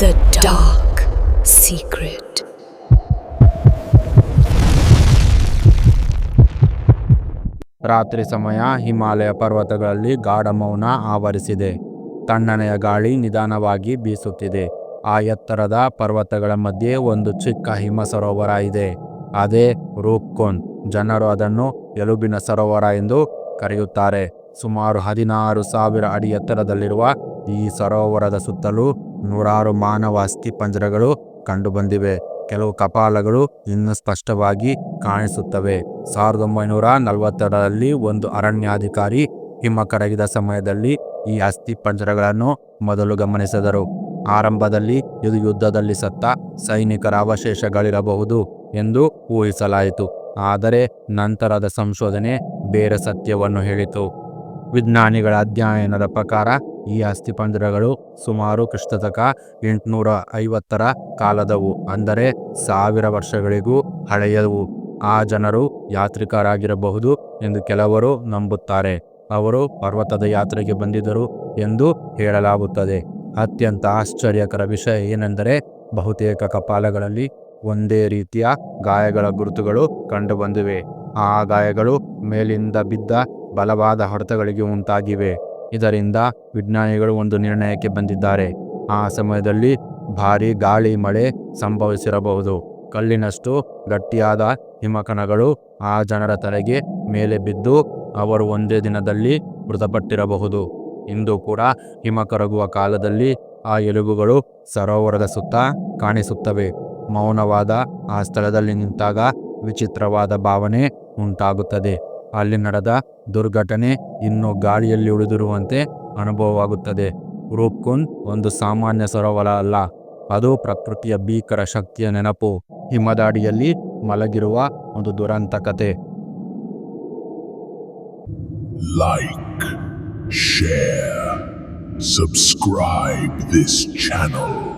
The Dark Secret. ರಾತ್ರಿ ಸಮಯ ಹಿಮಾಲಯ ಪರ್ವತಗಳಲ್ಲಿ ಗಾಢ ಮೌನ ಆವರಿಸಿದೆ. ತಣ್ಣನೆಯ ಗಾಳಿ ನಿಧಾನವಾಗಿ ಬೀಸುತ್ತಿದೆ. ಆ ಎತ್ತರದ ಪರ್ವತಗಳ ಮಧ್ಯೆ ಒಂದು ಚಿಕ್ಕ ಹಿಮ ಸರೋವರ ಇದೆ. ಅದೇ ರೂಪ್ಕೊಂಡ್ ಜನರು ಅದನ್ನು ಎಲುಬಿನ ಸರೋವರ ಎಂದು ಕರೆಯುತ್ತಾರೆ. ಸುಮಾರು ಹದಿನಾರು ಸಾವಿರ ಅಡಿ ಎತ್ತರದಲ್ಲಿರುವ ಈ ಸರೋವರದ ಸುತ್ತಲೂ ನೂರಾರು ಮಾನವ ಅಸ್ಥಿಪಂಜರಗಳು ಕಂಡುಬಂದಿವೆ. ಕೆಲವು ಕಪಾಲಗಳು ಇನ್ನೂ ಸ್ಪಷ್ಟವಾಗಿ ಕಾಣಿಸುತ್ತವೆ. ಸಾವಿರದ ಒಂಬೈನೂರ ನಲವತ್ತೆರಡರಲ್ಲಿ ಒಂದು ಅರಣ್ಯಾಧಿಕಾರಿ ಹಿಮ ಕರಗಿದ ಸಮಯದಲ್ಲಿ ಈ ಅಸ್ಥಿಪಂಜರಗಳನ್ನು ಮೊದಲು ಗಮನಿಸಿದರು. ಆರಂಭದಲ್ಲಿ ಇದು ಯುದ್ಧದಲ್ಲಿ ಸತ್ತ ಸೈನಿಕರ ಅವಶೇಷಗಳಿರಬಹುದು ಎಂದು ಊಹಿಸಲಾಯಿತು. ಆದರೆ ನಂತರದ ಸಂಶೋಧನೆ ಬೇರೆ ಸತ್ಯವನ್ನು ಹೇಳಿತು. ವಿಜ್ಞಾನಿಗಳ ಅಧ್ಯಯನದ ಪ್ರಕಾರ, ಈ ಅಸ್ಥಿಪಂಜರಗಳು ಸುಮಾರು ಕ್ರಿಸ್ತತಕ ಎಂಟುನೂರ ಐವತ್ತರ ಕಾಲದವು, ಅಂದರೆ ಸಾವಿರ ವರ್ಷಗಳಿಗೂ ಹಳೆಯವು. ಆ ಜನರು ಯಾತ್ರಿಕರಾಗಿರಬಹುದು ಎಂದು ಕೆಲವರು ನಂಬುತ್ತಾರೆ. ಅವರು ಪರ್ವತದ ಯಾತ್ರೆಗೆ ಬಂದಿದ್ದರು ಎಂದು ಹೇಳಲಾಗುತ್ತದೆ. ಅತ್ಯಂತ ಆಶ್ಚರ್ಯಕರ ವಿಷಯ ಏನೆಂದರೆ, ಬಹುತೇಕ ಕಪಾಲಗಳಲ್ಲಿ ಒಂದೇ ರೀತಿಯ ಗಾಯಗಳ ಗುರುತುಗಳು ಕಂಡುಬಂದಿವೆ. ಆ ಗಾಯಗಳು ಮೇಲಿಂದ ಬಿದ್ದ ಬಲವಾದ ಹೊಡೆತಗಳಿಗೆ ಉಂಟಾಗಿವೆ. ಇದರಿಂದ ವಿಜ್ಞಾನಿಗಳು ಒಂದು ನಿರ್ಣಯಕ್ಕೆ ಬಂದಿದ್ದಾರೆ. ಆ ಸಮಯದಲ್ಲಿ ಭಾರಿ ಗಾಳಿ, ಮಳೆ ಸಂಭವಿಸಿರಬಹುದು. ಕಲ್ಲಿನಷ್ಟು ಗಟ್ಟಿಯಾದ ಹಿಮಕಣಗಳು ಆ ಜನರ ತಲೆಗೆ ಮೇಲೆ ಬಿದ್ದು ಅವರು ಒಂದೇ ದಿನದಲ್ಲಿ ಮೃತಪಟ್ಟಿರಬಹುದು. ಇಂದು ಕೂಡ ಹಿಮ ಕರಗುವ ಕಾಲದಲ್ಲಿ ಆ ಎಲುಬುಗಳು ಸರೋವರದ ಸುತ್ತ ಕಾಣಿಸುತ್ತವೆ. ಮೌನವಾದ ಆ ಸ್ಥಳದಲ್ಲಿ ನಿಂತಾಗ ವಿಚಿತ್ರವಾದ ಭಾವನೆ ಉಂಟಾಗುತ್ತದೆ. ಅಲ್ಲಿ ನಡೆದ ದುರ್ಘಟನೆ ಇನ್ನೂ ಗಾಳಿಯಲ್ಲಿ ಉಳಿದಿರುವಂತೆ ಅನುಭವವಾಗುತ್ತದೆ. ರೂಪ್ಕುಂದ್ ಒಂದು ಸಾಮಾನ್ಯ ಸರೋವರ ಅಲ್ಲ. ಅದು ಪ್ರಕೃತಿಯ ಭೀಕರ ಶಕ್ತಿಯ ನೆನಪು. ಹಿಮದಾಡಿಯಲ್ಲಿ ಮಲಗಿರುವ ಒಂದು ದುರಂತ ಕತೆ. Like share subscribe this channel.